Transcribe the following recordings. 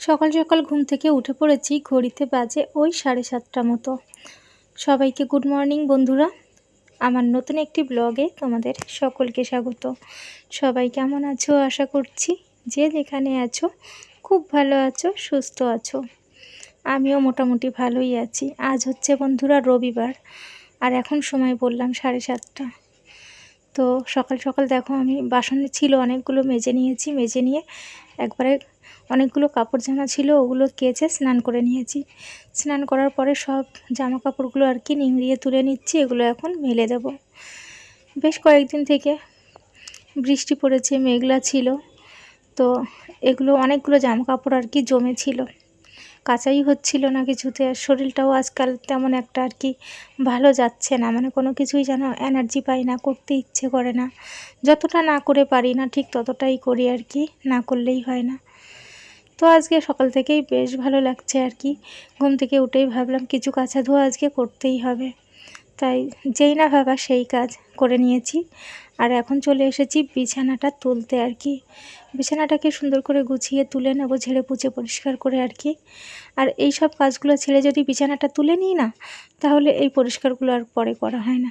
সকাল সকাল ঘুম থেকে উঠে পড়েছি, ঘড়িতে বাজে ওই সাড়ে সাতটা মতো। সবাইকে গুড মর্নিং বন্ধুরা। আমার নতুন একটি ব্লগে তোমাদের সকলকে স্বাগত। সবাই কেমন আছো? আশা করছি যে যেখানে আছো, খুব ভালো আছো, সুস্থ আছো। আমিও মোটামুটি ভালোই আছি। আজ হচ্ছে বন্ধুরা রবিবার, আর এখন সময় বললাম সাড়ে সাতটা। তো সকাল সকাল দেখো আমি বাসনে ছিল অনেকগুলো মেজে নিয়েছি, মেজে নিয়ে একবারে অনেকগুলো কাপড় জামা ছিল, ওগুলো কেচে স্নান করে নিয়েছি। স্নান করার পরে সব জামা কাপড়গুলো আর কি নিংড়িয়ে তুলে নিচ্ছি, এগুলো এখন মেলে দেব। বেশ কয়েকদিন থেকে বৃষ্টি পড়েছে, মেঘলা ছিল, তো এগুলো অনেকগুলো জামা কাপড় আর কি জমে ছিল কাচাই হচ্ছিল না কিছুতে, আর শরীরটাও আজকাল তেমন একটা আর কি ভালো যাচ্ছে না মানে কোনো কিছুই যেন এনার্জি পাই না, করতে ইচ্ছে করে না। যতটা না করে পারি না, ঠিক ততটাই করি আর কি, না করলেই হয় না। তো আজকে সকাল থেকেই বেশ ভালো লাগছে আর কি। ঘুম থেকে উঠেই ভাবলাম কিছু কাছা ধোয়া আজকে করতেই হবে। তাই যেই না ভাবা সেই কাজ করে নিয়েছি। আর এখন চলে এসেছি বিছানাটা তুলতে আর কি। বিছানাটাকে সুন্দর করে গুছিয়ে তুলে নেব, ঝেড়ে পুছে পরিষ্কার করে আর কি। আর এই সব কাজগুলো ছেড়ে যদি বিছানাটা তুলে নিই না, তাহলে এই পরিষ্কারগুলো আর পরে করা হয় না।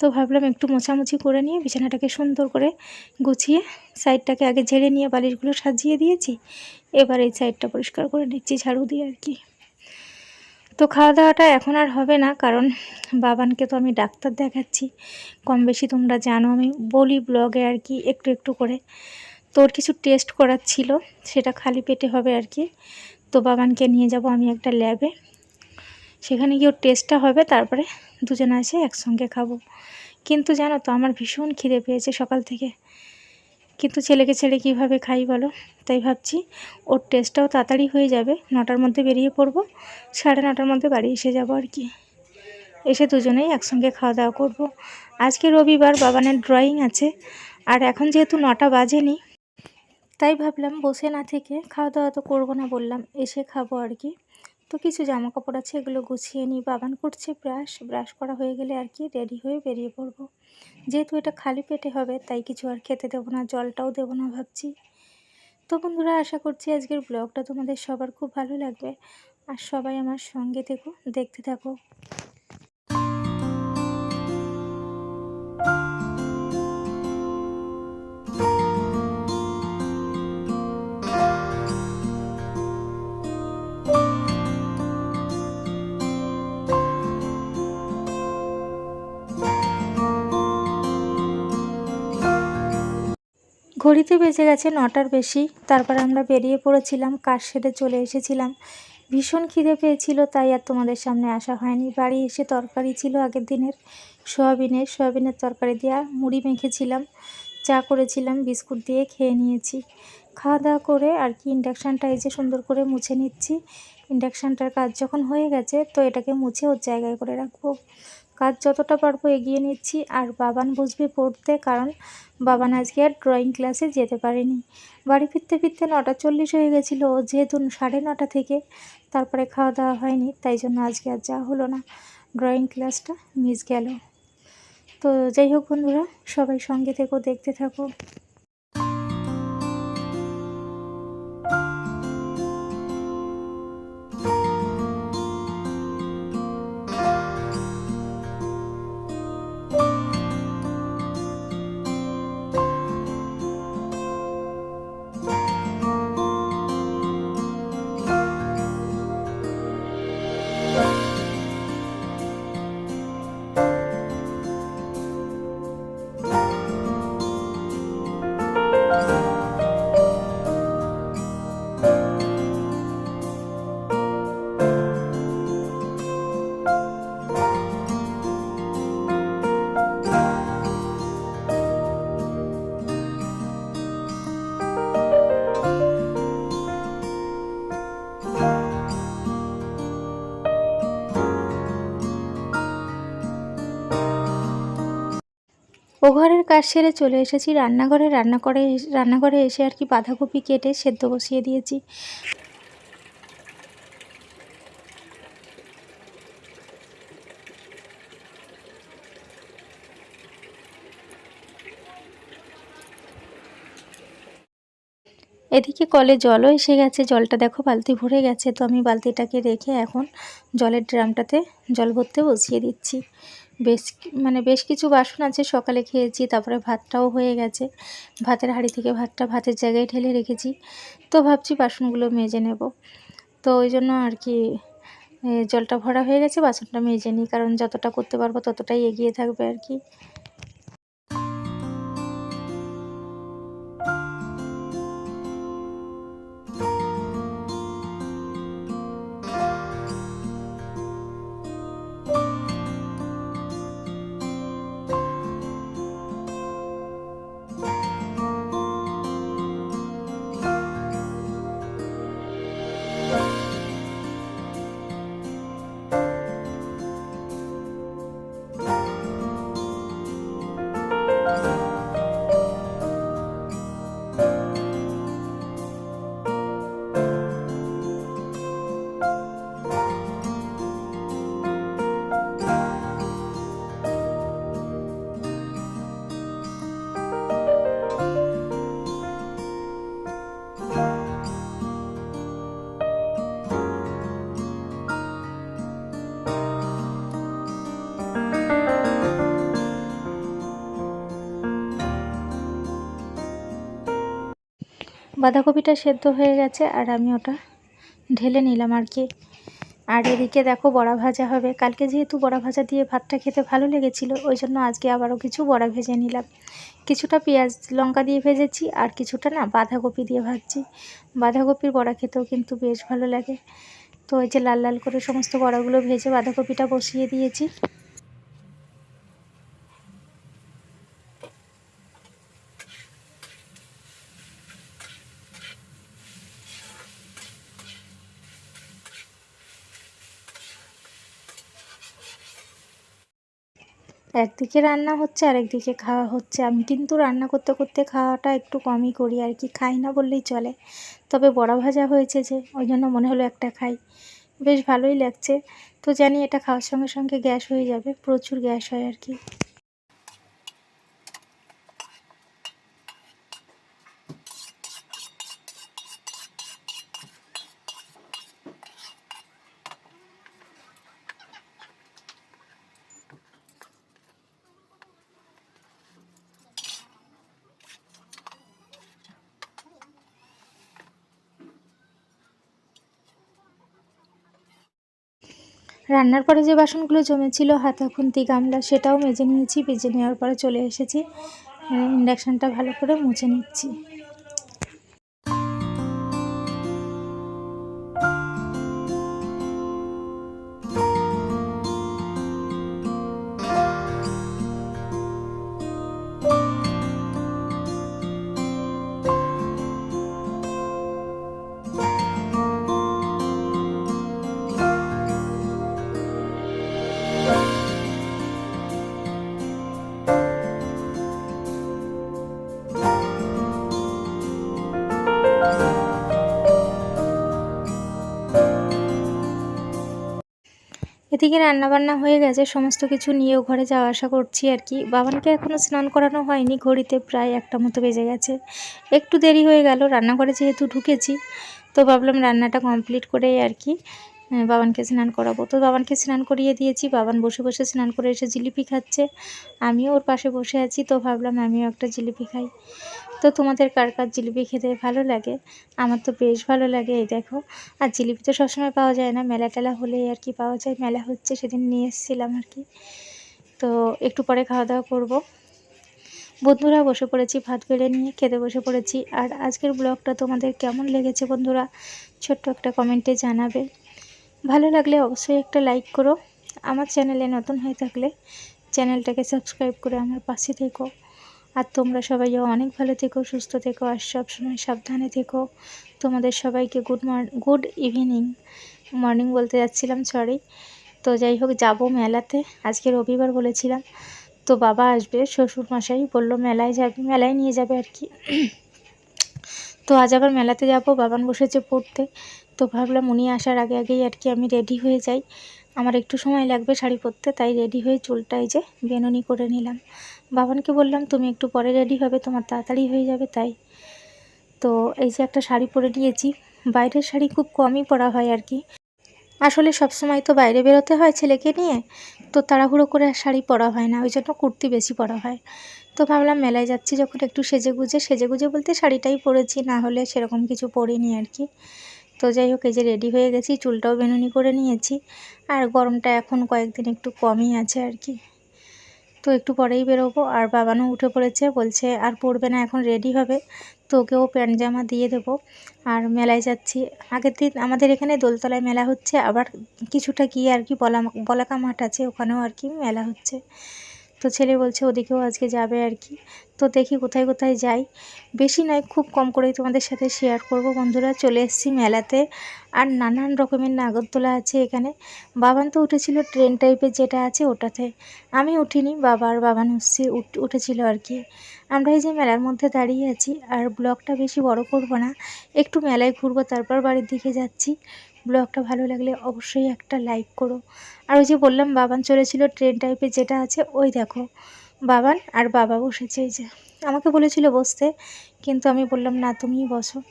তো ভাবলাম একটু মোছামুছি করে নিয়ে বিছানাটাকে সুন্দর করে গুছিয়ে সাইডটাকে আগে ঝেড়ে নিয়ে বালিশগুলো সাজিয়ে দিয়েছি। এবার এই সাইডটা পরিষ্কার করে নিচ্ছি, ঝাড়ু দিয়ে আর কি। তো খাওয়া দাওয়াটা এখন আর হবে না, কারণ বাবানকে তো আমি ডাক্তার দেখাচ্ছি। কম বেশি তোমরা জানো, আমি বলি ব্লগে আর কি একটু একটু করে। তোর কিছু টেস্ট করার ছিল, সেটা খালি পেটে হবে আর কি। তো বাবানকে নিয়ে যাব আমি একটা ল্যাবে। সেখানে গিয়ে ওর টেস্টটা হবে, তারপরে দুজনে এসে একসঙ্গে খাব। কিন্তু জানো তো, আমার ভীষণ খিদে পেয়েছে সকাল থেকে। কিন্তু ছেলেকে ছেড়ে কীভাবে খাই বলো? তাই ভাবছি ওর টেস্টটাও তাড়াতাড়ি হয়ে যাবে, নটার মধ্যে বেরিয়ে পড়ব, সাড়ে নটার মধ্যে বাড়ি এসে যাব আর কি। এসে দুজনেই একসঙ্গে খাওয়া দাওয়া করব। আজকে রবিবার, বাবানের ড্রয়িং আছে, আর এখন যেহেতু নটা বাজেনি, তাই ভাবলাম বসে না থেকে খাওয়া দাওয়া তো করব না বললাম, এসে খাব আর কি। তো কিছু জামা কাপড় আছে, এগুলো গুছিয়ে নিই। বাবান করছে ব্রাশ ব্রাশ করা হয়ে গেলে আর কি রেডি হয়ে বেরিয়ে পড়ব। যেহেতু এটা খালি পেটে হবে, তাই কিছু আর খেতে দেবো না, জলটাও দেবো না ভাবছি। তো বন্ধুরা, আশা করছি আজকের ব্লগটা তোমাদের সবার খুব ভালো লাগবে। আর সবাই আমার সঙ্গে থেকো, দেখতে থাকো। ঘড়িতে বেজে গেছে নটার বেশি। তারপর আমরা বেরিয়ে পড়েছিলাম কার সেরে চলে এসেছিলাম। ভীষণ খিদে পেয়েছিল, তাই আর তোমাদের সামনে আসা হয়নি। বাড়ি এসে তরকারি ছিল আগের দিনের, সোয়াবিনের। সোয়াবিনের তরকারি দেওয়া মুড়ি মেখেছিলাম, চা করেছিলাম, বিস্কুট দিয়ে খেয়ে নিয়েছি। খাওয়া দাওয়া করে আর কি ইন্ডাকশানটা যে সুন্দর করে মুছে নিচ্ছি। ইন্ডাকশানটার কাজ যখন হয়ে গেছে, তো এটাকে মুছে ওর জায়গায় করে রাখব। কাজ যতটা পারব এগিয়ে নিচ্ছি, আর বাবান বসবে পড়তে, কারণ বাবান আজকে আর ড্রয়িং ক্লাসে যেতে পারেনি। বাড়ি ফিরতে ফিরতে নটা চল্লিশ হয়ে গেছিল, যেহেতু সাড়ে নটা থেকে। তারপরে খাওয়া দাওয়া হয়নি, তাই জন্য আজকে আর যাওয়া হলো না। ড্রয়িং ক্লাসটা মিস গেল। তো যাই হোক বন্ধুরা, সবাই সঙ্গে থেকেও দেখতে থাকো। ও ঘরের কাজ সেরে চলে এসেছি। রান্নাঘরে রান্না করে রান্নাঘরে এসে আর কি বাঁধাকপি কেটে সেদ্ধ বসিয়ে দিয়েছি। এদিকে কলে জলও এসে গেছে। জলটা দেখো বালতি ভরে গেছে। তো আমি বালতিটাকে রেখে এখন জলের ড্রামটাতে জল ভরতে বসিয়ে দিচ্ছি। বেশ মানে বেশ কিছু বাসন আছে, সকালে খেয়েছি, তারপরে ভাতটাও হয়ে গেছে। ভাতের হাঁড়ি থেকে ভাতটা ভাতের জায়গায় ঢেলে রেখেছি। তো ভাবছি বাসনগুলো মেজে নেব। তো ওই জন্য আর কি জলটা ভরা হয়ে গেছে, বাসনটা মেজে নিই, কারণ যতটা করতে পারব ততটাই এগিয়ে থাকবে আর কি। বাঁধাকপিটা সেদ্ধ হয়ে গেছে আর আমি ওটা ঢেলে নিলাম আর কি। আর এদিকে দেখো বড়া ভাজা হবে। কালকে যেহেতু বড়া ভাজা দিয়ে ভাতটা খেতে ভালো লেগেছিলো, ওই জন্য আজকে আবারও কিছু বড়া ভেজে নিলাম। কিছুটা পেঁয়াজ লঙ্কা দিয়ে ভেজেছি আর কিছুটা না বাঁধাকপি দিয়ে ভাজছি। বাঁধাকপির বড়া খেতেও কিন্তু বেশ ভালো লাগে। তো ওই যে লাল লাল করে সমস্ত বড়াগুলো ভেজে বাঁধাকপিটা বসিয়ে দিয়েছি। একদিকে রান্না হচ্ছে আর একদিকে খাওয়া হচ্ছে। আমি কিন্তু রান্না করতে করতে খাওয়াটা একটু কমই করি, আর কি খাই না বললেই চলে। তবে বড়া ভাজা হয়েছে যে, ওই জন্য মনে হলো একটা খাই। বেশ ভালোই লাগছে। তো জানি এটা খাওয়ার সঙ্গে সঙ্গে গ্যাস হয়ে যাবে, প্রচুর গ্যাস হয় আর কি। রান্নার পরে যে বাসনগুলো জমেছিল, হাতা, খুন্তি, গামলা, সেটাও মেজে নিয়েছি মেজে নেওয়ার পরে চলে এসেছি। ইন্ডাকশানটা ভালো করে মুছে নিচ্ছি। এদিকে রান্নাবান্না হয়ে গেছে, সমস্ত কিছু নিয়েও ঘরে যাওয়া আসা করছি আর কি। বাবানকে এখনও স্নান করানো হয়নি, ঘড়িতে প্রায় একটা মতো বেজে গেছে। একটু দেরি হয়ে গেল, রান্নাঘরে যেহেতু ঢুকেছি, তো ভাবলাম রান্নাটা কমপ্লিট করেই আর কি। বাবানকে স্নান করাবো। তো বাবানকে স্নান করিয়ে দিয়েছি। বাবান বসে বসে স্নান করে এসে জিলিপি খাচ্ছে। আমিও ওর পাশে বসে আছি। তো ভাবলাম আমিও একটা জিলিপি খাই। তো তোমাদের কার কার জিলিপি খেতে ভালো লাগে? আমার তো বেশ ভালো লাগে, এই দেখো। আর জিলিপি তো সবসময় পাওয়া যায় না। মেলা টেলা হলেই আর কি পাওয়া যায়। মেলা হচ্ছে, সেদিন নিয়ে এসেছিলাম আর কি। তো একটু পরে খাওয়া দাওয়া করব। বন্ধুরা, বসে পড়েছি, ভাত বেড়ে নিয়ে খেতে বসে পড়েছি। আর আজকের ব্লগটা তোমাদের কেমন লেগেছে বন্ধুরা? ছোট্ট একটা কমেন্টে জানাবে। ভালো লাগলে অবশ্যই একটা লাইক করো। আমার চ্যানেলে নতুন হয়ে থাকলে চ্যানেলটাকে সাবস্ক্রাইব করে আমার পাশে থেকো। আর তোমরা সবাই অনেক ভালো থেকো, সুস্থ থেকো, আর সবসময় সাবধানে থেকো। তোমাদের সবাইকে good morning good evening morning বলতে যাচ্ছিলাম সরি তো যাই হোক, যাব মেলাতে। আজকে রবিবার বলেছিলাম। তো বাবা আসবে শ্বশুর মশাই বলল, মেলায় যাবে, মেলায় নিয়ে যাবে আর কি। তো আজ আবার মেলাতে যাব বাবান বসেছে পড়তে। তো ভাবলাম উনি আসার আগে আগেই আর কি আমি রেডি হয়ে যাই। আমার একটু সময় লাগবে শাড়ি পরতে, তাই রেডি হয়ে চুলটাই যে বেনুনি করে নিলাম। বাবানকে বললাম, তুমি একটু পরে রেডি হবে, তোমার তাড়াতাড়ি হয়ে যাবে তাই। তো এই যে একটা শাড়ি পরে নিয়েছি। বাইরের শাড়ি খুব কমই পরা হয় আর কি। আসলে সব সময় তো বাইরে বেরোতে হয় ছেলেকে নিয়ে, তো তাড়াহুড়ো করে শাড়ি পরা হয় না, ওই জন্য কুর্তি বেশি পরা হয়। তো ভাবলাম মেলায় যাচ্ছি, যখন একটু সেজে গুজে সেজে গুজে বলতে শাড়িটাই পরেছি, না হলে সেরকম কিছু পরিনি আর কি। তো যাই হোক, এই যে রেডি হয়ে গেছি, চুলটাও বেনুনি করে নিয়েছি। আর গরমটা এখন কয়েকদিন একটু কমই আছে আর কি। তো একটু পরেই বেরোবো। আর বাবানও উঠে পড়েছে, বলছে আর পড়বে না, এখন রেডি হবে। তো ওকেও প্যান্ট জামা দিয়ে দেবো। আর মেলায় যাচ্ছি। আগের দিন আমাদের এখানে দোলতলায় মেলা হচ্ছে, আবার কিছুটা গিয়ে আর কি বলা, বলাকা মাঠ আছে, ওখানেও আর কি মেলা হচ্ছে। তো ছেলে বলছে, ওদিকেও আজকে যাবে আর কি। তো দেখি কোথায় কোথায় যাই। বেশি নয়, খুব কম করেই তোমাদের সাথে শেয়ার করব বন্ধুরা। চলে এসেছি মেলাতে। আর নানান রকমের নাগরদোলা আছে এখানে। বাবান তো উঠেছিল ট্রেন টাইপের যেটা আছে ওটাতে। আমি উঠিনি, বাবা আর বাবান হচ্ছে উঠেছিল আর কি। আমরা এই যে মেলার মধ্যে দাঁড়িয়ে আছি, আর ব্লগটা বেশি বড় করব না। একটু মেলায় ঘুরবো, তারপর বাড়ির দিকে যাচ্ছি। ব্লগটা ভালো লাগলে অবশ্যই একটা লাইক করো। আর ওই যে বললাম, বাবান চলেছিল ট্রেন টাইপের যেটা আছে, ওই দেখো। বাবান আর বাবা বসেছে এই যে। আমাকে বলেছিল বসতে, কিন্তু আমি বললাম, না, তুমিই বসো।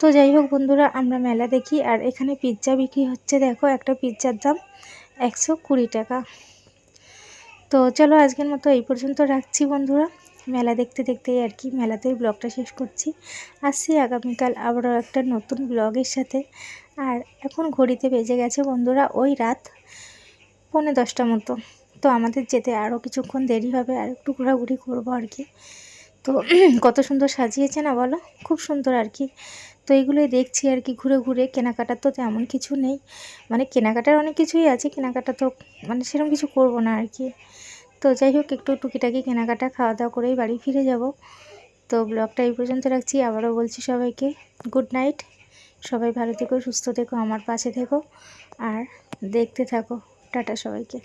তো যাই হোক বন্ধুরা, আমরা মেলা দেখি। আর এখানে পিৎজা বিক্রি হচ্ছে, দেখো, একটা পিৎজার দাম একশো কুড়ি টাকা। তো চলো, আজকের মতো এই পর্যন্ত রাখছি বন্ধুরা। মেলা দেখতে দেখতেই আর কি, মেলাতেই ব্লগটা শেষ করছি। আসছি আগামীকাল আবারও একটা নতুন ব্লগের সাথে। আর এখন ঘড়িতে বেজে গেছে বন্ধুরা, ওই রাত পৌনে দশটা মতো। তো আমাদের যেতে আরও কিছুক্ষণ দেরি হবে, আর একটু ঘোরাঘুরি করব আর কি। তো কত সুন্দর সাজিয়েছে না বলো? খুব সুন্দর আর কি। তো এইগুলোই দেখছি আর কি ঘুরে ঘুরে। কেনাকাটার তো তেমন কিছু নেই। মানে কেনাকাটার অনেক কিছুই আছে, কেনাকাটা তো মানে সেরকম কিছু করব না আর কি। তো যাই হোক, একটু টুকিটাকি কেনাকাটা খাওয়া দাওয়া করেই বাড়ি ফিরে যাব। তো ব্লগটা এই পর্যন্ত রাখছি, আবারও বলছি সবাইকে, গুড নাইট। সবাই ভালো থেকো সুস্থ থেকো আমার পাশে থেকো আর দেখতে থাকো। টাটা সবাইকে।